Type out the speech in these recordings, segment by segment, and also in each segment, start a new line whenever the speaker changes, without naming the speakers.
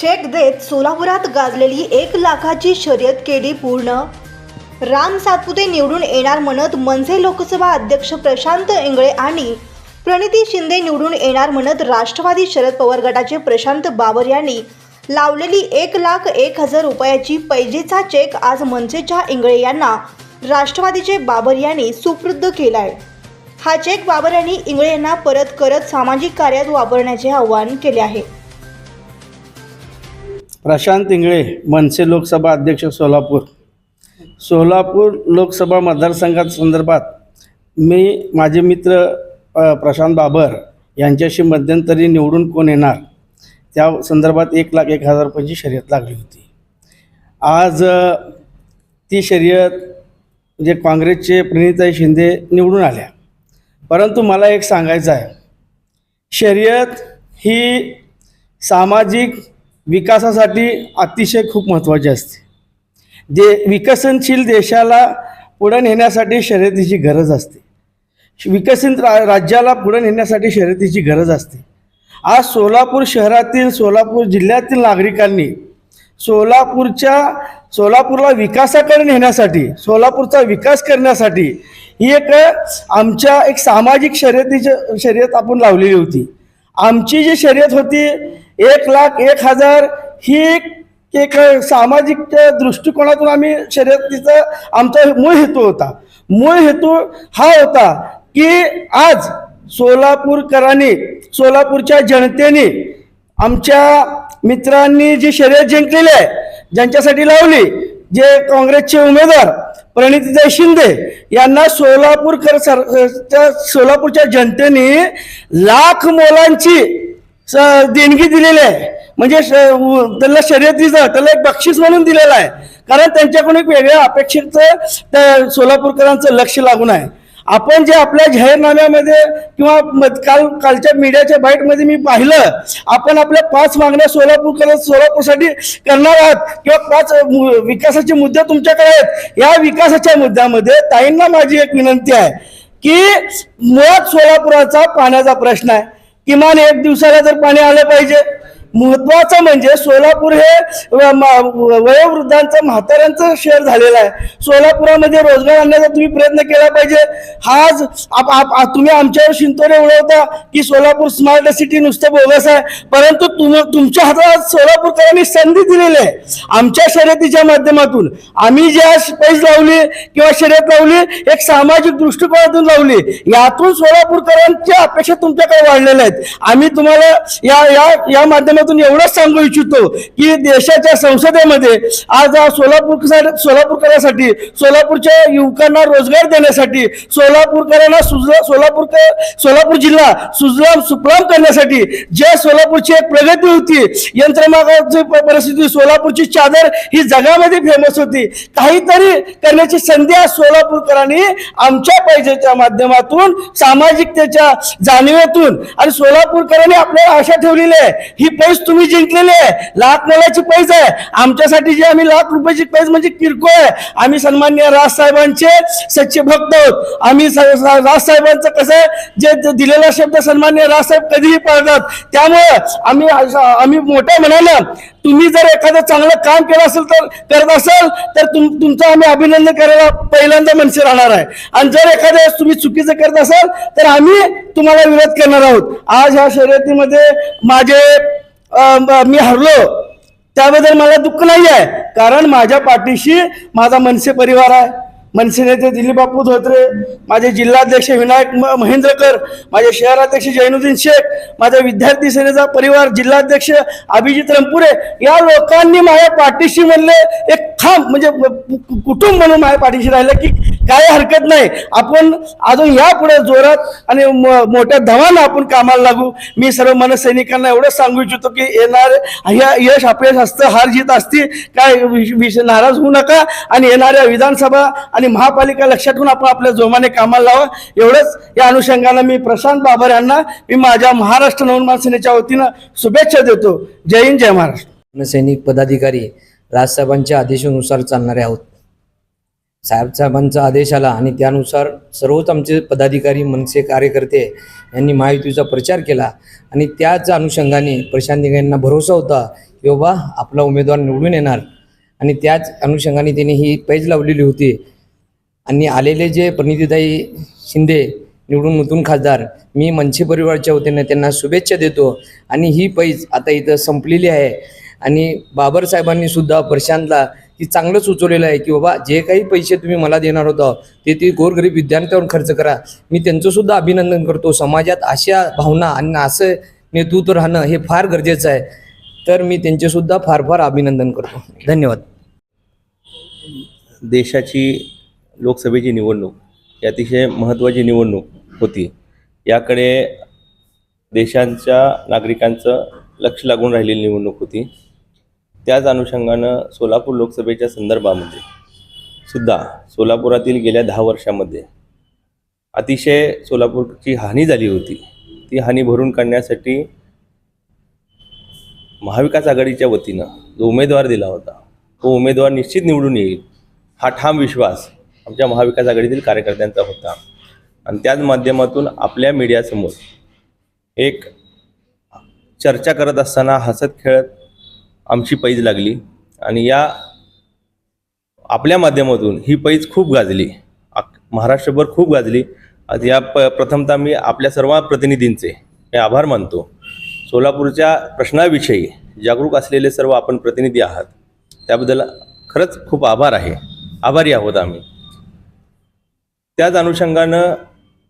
Check देत सोलापुरात गाजलेली एक लाखाची शर्यत केली पूर्ण. राम सातपुते निवडून येणार म्हणत मनसे लोकसभा अध्यक्ष प्रशांत इंगळे आणि प्रणिती शिंदे निवडून येणार म्हणत राष्ट्रवादी शरद पवार गटाचे प्रशांत बाबर यांनी लावलेली एक लाख एक हजार रुपयाची पैजेचा चेक आज मनसेच्या इंगळे यांना राष्ट्रवादीचे बाबर यांनी सुपूर्द केलाय. हा चेक बाबर यांनी इंगळे यांना परत करत सामाजिक कार्यात वापरण्याचे आवाहन केले आहे.
प्रशांत इंगळे मनसे लोकसभा अध्यक्ष सोलापूर. सोलापूर लोकसभा मतदारसंघात संदर्भात मी माझे मित्र प्रशांत बाबर यांच्याशी मध्यंतरी निवडून कोण येणार? त्या संदर्भात एक लाख एक हजार रुपयाची शर्यत लागली होती. आज ती शर्यत म्हणजे काँग्रेसचे प्रणिताई शिंदे निवडून आल्या. परंतु मला एक सांगायचं आहे. शर्यत ही सामाजिक विकासासाठी अतिशय खूप महत्त्वाची असते. जे विकसनशील देशाला पुढे नेण्यासाठी शर्यतीची गरज असते. विकसित रा राज्याला पुढे नेण्यासाठी शर्यतीची गरज असते. आज सोलापूर शहरातील सोलापूर जिल्ह्यातील नागरिकांनी सोलापूरच्या सोलापूरला विकासाकडे नेण्यासाठी सोलापूरचा विकास करण्यासाठी ही एक आमच्या एक सामाजिक शर्यतीची शर्यत आपण लावलेली होती. आमची जी शर्यत होती एक लाख एक हजार ही एक- सामाजिक दृष्टिकोनातून आम्ही शर्यतीचा आमचा मूळ हेतू होता. मूळ हेतू हा होता की आज सोलापूरकरांनी सोलापूरच्या जनतेने आमच्या मित्रांनी जी शर्यत जिंकलेली आहे ज्यांच्यासाठी लावली जे काँग्रेसचे उमेदवार प्रणितीताई शिंदे यांना सोलापूरकर सर त्या सोलापूरच्या जनतेने लाख मोलांची देणगी दिलेली आहे. म्हणजे श- त्याला शर्यतीचं त्याला एक बक्षीस म्हणून दिलेलं आहे. कारण त्यांच्याकडून एक वेगळ्या अपेक्षेचं त्या सोलापूरकरांचं लक्ष लागून आहे. आपण जे आपल्या जाहीरनाम्यामध्ये किंवा काल कालच्या मीडियाच्या बाईटमध्ये मी पाहिलं आपण आपल्या पाच मागण्या सोलापूरकर सोलापूरसाठी करणार आहात किंवा पाच विकासाचे मुद्दे तुमच्याकडे आहेत. या विकासाच्या मुद्द्यामध्ये ताईंना माझी एक विनंती आहे की मुळात सोलापुराचा पाण्याचा प्रश्न आहे. किमान एक दिवसाला जर पाणी आलं पाहिजे महत्वाचं म्हणजे सोलापूर हे वयोवृद्धांचं म्हाताऱ्यांचं शहर झालेलं आहे. सोलापुरामध्ये रोजगार आणण्याचा तुम्ही प्रयत्न केला पाहिजे. आज आप- आप- तुम्ही आमच्यावर शिंतोरे उडवता की सोलापूर स्मार्ट सिटी नुसतं बोगस आहे. परंतु तुम तुमच्या हातात सोलापूरकरांनी संधी दिलेली आहे. आमच्या शर्यतीच्या माध्यमातून आम्ही ज्या पैज लावली किंवा शर्यत लावली एक सामाजिक दृष्टिकोनातून लावली यातून सोलापूरकरांच्या अपेक्षा तुमच्याकडे वाढलेल्या आहेत. आम्ही तुम्हाला या या या माध्यमातून एवढंच सांगू इच्छितो की देशाच्या संसदेमध्ये आज सोलापूर सोलापूरकरांसाठी सोलापूरच्या युवकांना रोजगार देण्यासाठी सोलापूरकरांना सुजला सोलापूरकर सोलापूर जिल्हा सुजलाम सुफलाम करण्यासाठी ज्या सोलापूरची एक प्रगती होती यंत्रमागाची परिस्थिती सोलापूरची चादर ही जगामध्ये फेमस होती. काहीतरी करण्याची संधी आज सोलापूरकरांनी आमच्या पाहिजेच्या माध्यमातून सामाजिकतेच्या जाणीवेतून आणि सोलापूरकरांनी आपल्याला आशा ठेवलेली आहे. ही पैस तुम्ही जिंकलेले आहे. लाख मोलाची पैस आहे. आमच्यासाठी जे आम्ही लाख रुपयाची पैस म्हणजे किरकोळ आहे. आम्ही सन्मान्य राजसाहेबांचे सच्चे भक्त आहोत. आम्ही स- राजसाहेबांचं कसं आहे, जे दिलेला शब्द सन्मान्य राजसाहेब कधीही पाळतात. त्यामुळं आम्ही आम्ही मोठ्या म्हणाला तुम्ही जर एखादं चांगलं काम केलं असेल तर करत असाल तर तुम तुमचं आम्ही अभिनंदन करायला पहिल्यांदा मनसे राहणार आहे. आणि जर एखाद्या वेळेस तुम्ही चुकीचं करत असाल तर आम्ही तुम्हाला विरोध करणार आहोत. आज ह्या शर्यतीमध्ये माझे मी हरलो. त्याबद्दल मला दुःख नाही आहे कारण माझ्या पाठीशी माझा मनसे परिवार आहे. मनसे नेते दिलीप बापू धोत्रे माझे जिल्हाध्यक्ष विनायक महेंद्रकर माझे शहराध्यक्ष जैनुद्दीन शेख माझ्या विद्यार्थी सेनेचा परिवार जिल्हाध्यक्ष अभिजित रंपुरे या लोकांनी माझ्या पाठीशी म्हणले एक खांब म्हणजे कुटुंब म्हणून माझ्या पाठीशी राहिलं की काय हरकत नाही. आपण अजून यापुढे जोरात आणि मोठ्या धवानं आपण कामाला लागू. मी सर्व मनसैनिकांना एवढंच सांगू इच्छितो की येणार ह्या यश अपयश असतं हार जीत असती काय विष- नाराज होऊ नका. आणि येणाऱ्या विधानसभा आणि महापालिका लक्षात ठेवून आपण आपल्या जोमाने कामाला लावा. एवढंच या अनुषंगानं मी प्रशांत बाबर यांना मी माझ्या महाराष्ट्र नवनिर्माण सेनेच्या वतीनं शुभेच्छा देतो. जय हिंद जय महाराष्ट्र.
सैनिक पदाधिकारी राजसाहेबांच्या आदेशानुसार चालणारे आहोत. साहेबसाहेबांचा आदेश आला आणि त्यानुसार सर्वच आमचे पदाधिकारी मनसे कार्यकर्ते यांनी महायुतीचा प्रचार केला आणि त्याच अनुषंगाने प्रशांत यांना भरोसा होता की बाबा आपला उमेदवार निवडून येणार. आणि त्याच अनुषंगाने त्यांनी ही पैज लावलेली होती. आणि आलेले जे प्रणितीताई शिंदे निवडून नूतन खासदार मी मनसे परिवारच्या वतीने त्यांना शुभेच्छा देतो. आणि ही पैज आता इथं संपलेली आहे. आणि बाबरसाहेबांनी सुद्धा प्रशांतला की चांगलं सुचवलेलं आहे की बाबा जे काही पैसे तुम्ही मला देणार होता ते ती गोरगरीब विद्यार्थ्यांवर खर्च करा. मी त्यांचंसुद्धा अभिनंदन करतो. समाजात अशा भावना आणि असं नेतृत्व राहणं हे फार गरजेचं आहे. तर मी त्यांचेसुद्धा फार फार अभिनंदन करतो. धन्यवाद.
देशाची लोकसभेची निवडणूक ही अतिशय महत्त्वाची निवडणूक होती. याकडे देशांच्या नागरिकांचं लक्ष लागून राहिलेली निवडणूक होती. त्याच अनुषंगानं सोलापूर लोकसभेच्या संदर्भामध्ये सुद्धा सोलापुरातील गेल्या दहा वर्षामध्ये अतिशय सोलापूरची हानी झाली होती. ती हानी भरून काढण्यासाठी महाविकास आघाडीच्या वतीनं जो उमेदवार दिला होता तो उमेदवार निश्चित निवडून येईल हा ठाम विश्वास आमच्या महाविकास आघाडीतील कार्यकर्त्यांचा होता. आणि त्याच माध्यमातून आपल्या मीडियासमोर एक चर्चा करत असताना हसत खेळत आमची पैज लागली. आणि या आपल्या माध्यमातून ही पैज खूप गाजली. महाराष्ट्रभर खूप गाजली. आज या प प्रथमतः मी आपल्या सर्व प्रतिनिधींचे मी आभार मानतो. सोलापूरच्या प्रश्नाविषयी जागरूक असलेले सर्व आपण प्रतिनिधी आहात. त्याबद्दल खरंच खूप आभार आहे. आभारी आहोत आम्ही. त्याच अनुषंगानं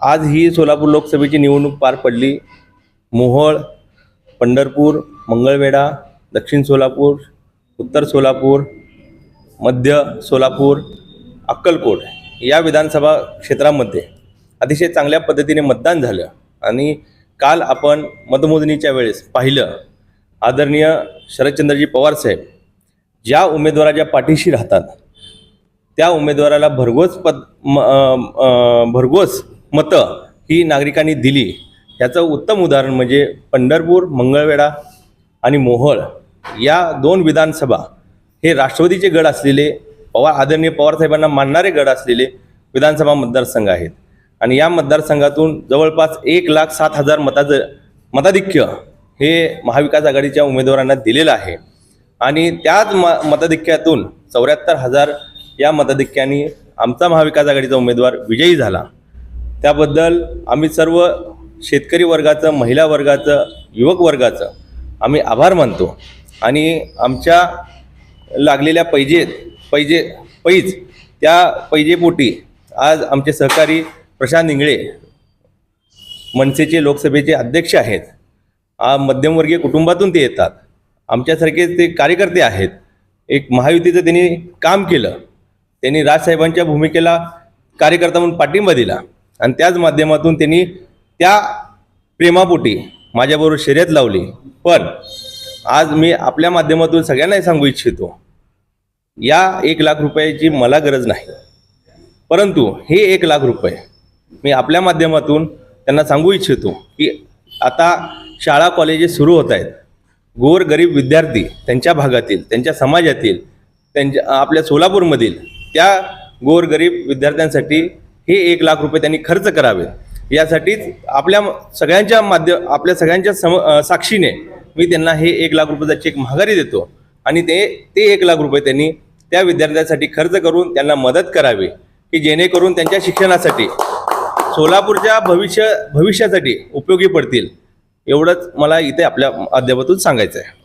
आज ही सोलापूर लोकसभेची निवडणूक पार पडली. मोहोळ पंढरपूर मंगळवेढा दक्षिण सोलापूर उत्तर सोलापूर मध्य सोलापूर अक्कलकोट या विधानसभा क्षेत्रामध्ये अतिशय चांगल्या पद्धतीने मतदान झालं. आणि काल आपण मतमोजणीच्या वेळेस पाहिलं आदरणीय शरदचंद्रजी पवारसाहेब ज्या उमेदवाराच्या पाठीशी राहतात त्या उमेदवाराला भरघोस पद म भरघोस मतं ही नागरिकांनी दिली. याचं उत्तम उदाहरण म्हणजे पंढरपूर मंगळवेढा आणि मोहळ या दोन विधानसभा हे राष्ट्रवादीचे गड असलेले पवार आदरणीय पवारसाहेबांना मानणारे गड असलेले विधानसभा मतदारसंघ आहेत. आणि या मतदारसंघातून जवळपास एक लाख सात हजार मताचं मताधिक्य हे महाविकास आघाडीच्या उमेदवारांना दिलेलं आहे. आणि त्याच म मताधिक्यातून चौऱ्याहत्तर हजार या मताधिक्याने आमचा महाविकास आघाडीचा उमेदवार विजयी झाला. त्याबद्दल आम्ही सर्व शेतकरी वर्गाचं महिला वर्गाचं युवक वर्गाचं आम्ही आभार मानतो. आणि आमच्या लागलेल्या पैजेत पैजे पैज त्या पैजेपोटी आज आमचे सहकारी प्रशांत इंगळे मनसेचे लोकसभेचे अध्यक्ष आहेत. आ, मध्यमवर्गीय कुटुंबातून ते येतात. आमच्यासारखे ते कार्यकर्ते आहेत. एक महायुतीचं त्यांनी काम केलं. त्यांनी राजसाहेबांच्या भूमिकेला कार्यकर्ता म्हणून पाठिंबा दिला. आणि त्याच माध्यमातून त्यांनी त्या प्रेमापोटी माझ्याबरोबर शर्यत लावली. पण आज मी आपल्या माध्यमातून सगळ्यांनाही सांगू इच्छितो या एक लाख रुपयाची मला गरज नाही. परंतु हे एक लाख रुपये मी आपल्या माध्यमातून त्यांना सांगू इच्छितो की आता शाळा कॉलेजेस सुरू होत आहेत. गोर गरीब विद्यार्थी त्यांच्या भागातील त्यांच्या समाजातील त्यांच्या आपल्या सोलापूरमधील त्या गोरगरीब विद्यार्थ्यांसाठी हे एक लाख रुपये त्यांनी खर्च करावे यासाठीच आपल्या सगळ्यांच्या माध्यम आपल्या सगळ्यांच्या सम साक्षीने मी त्यांना हे एक लाख रुपयाचा चेक माघारी देतो. आणि ते ते एक लाख रुपये त्यांनी त्या विद्यार्थ्यांसाठी खर्च करून त्यांना मदत करावी की जेणेकरून त्यांच्या शिक्षणासाठी सोलापूरच्या भविष्य भविष्यासाठी उपयोगी पडतील. एवढंच मला इथे आपल्या माध्यमातून सांगायचं आहे